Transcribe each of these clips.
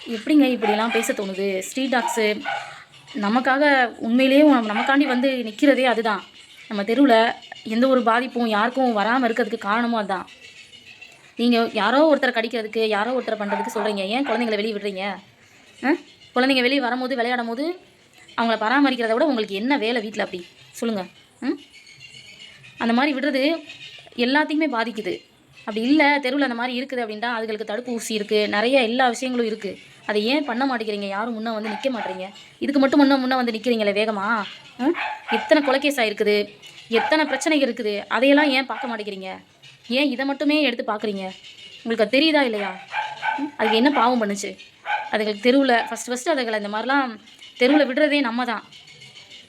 எப்படிங்க இப்படிலாம் பேச தோணுது? ஸ்ட்ரீட் டாக்ஸு நமக்காக உண்மையிலேயே நமக்காண்டி வந்து நிற்கிறதே அதுதான். நம்ம தெருவில் எந்த ஒரு பாதிப்பும் யாருக்கும் வராமல் இருக்கிறதுக்கு காரணமும் அதுதான். நீங்கள் யாரோ ஒருத்தரை கடிக்கிறதுக்கு யாரோ ஒருத்தரை பண்ணுறதுக்கு சொல்கிறீங்க ஏன் குழந்தைங்கள வெளியே விடுறீங்க? ஆ? குழந்தைங்க வெளியே வரும்போது விளையாடும் போது அவங்கள பராமரிக்கிறத விட உங்களுக்கு என்ன வேலை வீட்டில் அப்படி? சொல்லுங்கள் ம்? அந்த மாதிரி விடுறது எல்லாத்தையுமே பாதிக்குது. அப்படி இல்லை தெருவில் அந்த மாதிரி இருக்குது அப்படின்ட்டா அதுகளுக்கு தடுப்பு ஊசி இருக்குது நிறைய எல்லா விஷயங்களும் இருக்குது அதை ஏன் பண்ண மாட்டேங்கிறீங்க? யாரும் முன்னே வந்து நிற்க மாட்டேறீங்க. இதுக்கு மட்டும் முன்னே முன்னே வந்து நிற்கிறீங்களே வேகமாக எத்தனை கொலைகேஸ் ஆகிருக்குது எத்தனை பிரச்சனைகள் இருக்குது? அதையெல்லாம் ஏன் பார்க்க மாட்டேங்கிறீங்க? ஏன் இதை மட்டுமே எடுத்து பார்க்குறீங்க? உங்களுக்கு அது தெரியுதா இல்லையா? அதுக்கு என்ன பாவம் பண்ணுச்சு? அதுங்களுக்கு தெருவில் ஃபஸ்ட் ஃபஸ்ட்டு அதுகளை இந்த மாதிரிலாம் தெருவில் விடுறதே நம்ம தான்.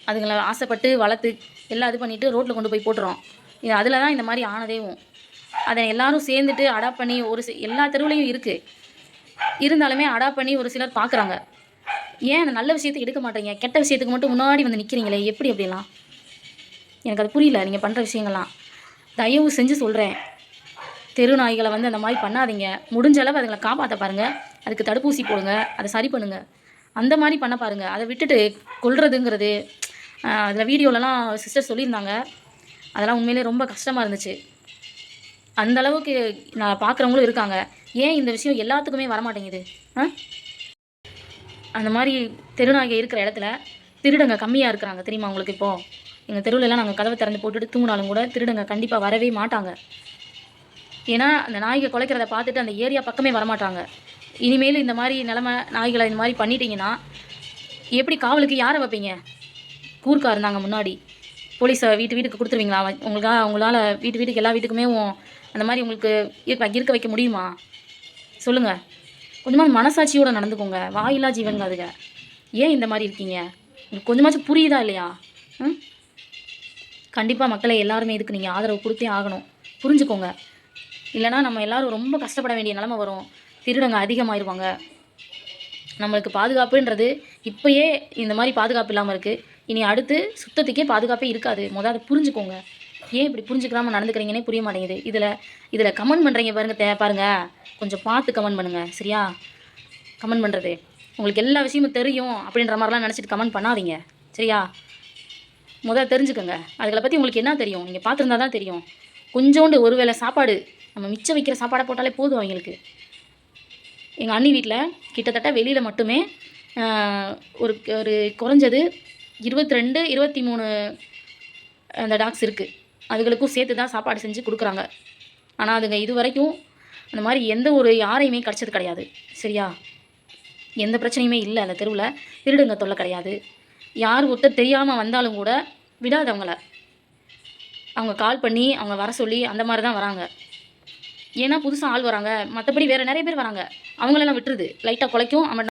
அதுங்களை ஆசைப்பட்டு வளர்த்து எல்லாம் இது பண்ணிவிட்டு ரோட்டில் கொண்டு போய் போட்டுறோம். இது அதில் தான் இந்த மாதிரி ஆனதேவும் அதை எல்லாரும் சேர்ந்துட்டு அடாப்ட் பண்ணி ஒரு எல்லா தெருவுலையும் இருக்குது இருந்தாலுமே அடாப்ட் பண்ணி ஒரு சிலர் பார்க்குறாங்க ஏன் அந்த நல்ல விஷயத்தை எடுக்க மாட்டீங்க? கெட்ட விஷயத்துக்கு மட்டும் முன்னாடி வந்து நிற்கிறீங்களே எப்படி அப்படிலாம்? எனக்கு அது புரியல நீங்கள் பண்ணுற விஷயங்கள்லாம். தயவு செஞ்சு சொல்கிறேன் தெரு நாய்களை வந்து அந்த மாதிரி பண்ணாதீங்க. முடிஞ்ச அளவு அதுங்களை காப்பாற்ற பாருங்கள் அதுக்கு தடுப்பூசி போடுங்க. அதை சரி பண்ணுங்கள் அந்த மாதிரி பண்ண பாருங்கள் அதை விட்டுட்டு கொள்றதுங்கிறது அதில் வீடியோலலாம் சிஸ்டர் சொல்லியிருந்தாங்க. அதெல்லாம் உண்மையிலே ரொம்ப கஷ்டமாக இருந்துச்சு. அந்த அளவுக்கு நான் பார்க்குறவங்களும் இருக்காங்க. ஏன் இந்த விஷயம் எல்லாத்துக்குமே வரமாட்டேங்குது? ஆ? அந்த மாதிரி தெருநாய்கள் இருக்கிற இடத்துல திருடங்க கம்மியாக இருக்கிறாங்க. தெரியுமா உங்களுக்கு இப்போது எங்கள் தெருவுலலாம் நாங்கள் கதவை திறந்து போட்டுட்டு தூங்கினாலும் கூட திருடங்க கண்டிப்பாக வரவே மாட்டாங்க. ஏன்னா அந்த நாய்கை குலைக்கிறத பார்த்துட்டு அந்த ஏரியா பக்கமே வரமாட்டாங்க. இனிமேல் இந்த மாதிரி நிலமை நாய்களை இந்த மாதிரி பண்ணிட்டீங்கன்னா எப்படி காவலுக்கு யாரை வைப்பீங்க? கூர்க்கா இருந்தாங்க முன்னாடி. போலீஸை வீட்டு வீட்டுக்கு கொடுத்துருவீங்களா? அவ- உங்களால் வீட்டு வீட்டுக்கு எல்லா வீட்டுக்குமே அந்த மாதிரி உங்களுக்கு இருக்க இருக்க வைக்க முடியுமா? சொல்லுங்கள் கொஞ்சமாக மனசாட்சியோடு நடந்துக்கோங்க. வாயில்லா ஜீவன்க அதுங்க ஏன் இந்த மாதிரி இருக்கீங்க? உங்களுக்கு கொஞ்சமாச்சும் புரியுதா இல்லையா? ம்? கண்டிப்பாக மக்களை எல்லாருமே இதுக்கு நீங்கள் ஆதரவு கொடுத்தே ஆகணும். புரிஞ்சுக்கோங்க. இல்லைனா நம்ம எல்லாரும் ரொம்ப கஷ்டப்பட வேண்டிய நிலமை வரும். திருடங்க அதிகமாயிருவாங்க. நம்மளுக்கு பாதுகாப்புன்றது இப்போயே இந்த மாதிரி பாதுகாப்பு இல்லாமல் இருக்குது இனி அடுத்து சுத்தத்துக்கே பாதுகாப்பே இருக்காது. முதல் அதை புரிஞ்சுக்கோங்க. ஏன் இப்படி புரிஞ்சுக்காம நடந்துக்கிறீங்கன்னே புரிய மாட்டேங்குது. இதில் இதில் கமெண்ட் பண்ணுறீங்க பாருங்கள் தே பாருங்க. கொஞ்சம் பார்த்து கமெண்ட் பண்ணுங்கள் சரியா? கமெண்ட் பண்ணுறது உங்களுக்கு எல்லா விஷயமும் தெரியும் அப்படின்ற மாதிரிலாம் நினச்சிட்டு கமெண்ட் பண்ணாதீங்க சரியா? முதல்ல தெரிஞ்சுக்கோங்க. அதுகளை பற்றி உங்களுக்கு என்ன தெரியும்? நீங்கள் பார்த்துருந்தா தான் தெரியும். கொஞ்சோண்டு ஒரு வேளை சாப்பாடு நம்ம மிச்சம் வைக்கிற சாப்பாடை போட்டாலே போதும் அவங்களுக்கு. எங்கள் அண்ணி வீட்டில் கிட்டத்தட்ட வெளியில் மட்டுமே ஒரு ஒரு குறைஞ்சது இருபத்தி ரெண்டு இருபத்தி மூணு அந்த டாக்ஸ் இருக்குது அதுகளுக்கும் சேர்த்து தான் சாப்பாடு செஞ்சு கொடுக்குறாங்க. ஆனால் அதுங்க இது வரைக்கும் அந்த மாதிரி எந்த ஒரு யாரையுமே கிடச்சது கிடையாது. சரியா? எந்த பிரச்சனையுமே இல்லை அந்த தெருவில். திருடுங்க தொல்லை கிடையாது. யார் ஒருத்தர் தெரியாமல் வந்தாலும் கூட விடாது அவங்கள. அவங்க கால் பண்ணி அவங்க வர சொல்லி அந்த மாதிரி தான் வராங்க. ஏன்னா புதுசாக ஆள் வராங்க. மற்றபடி வேறு நிறைய பேர் வராங்க. அவங்களெல்லாம் விட்டுருது. லைட்டாக குலைக்கும். அவன்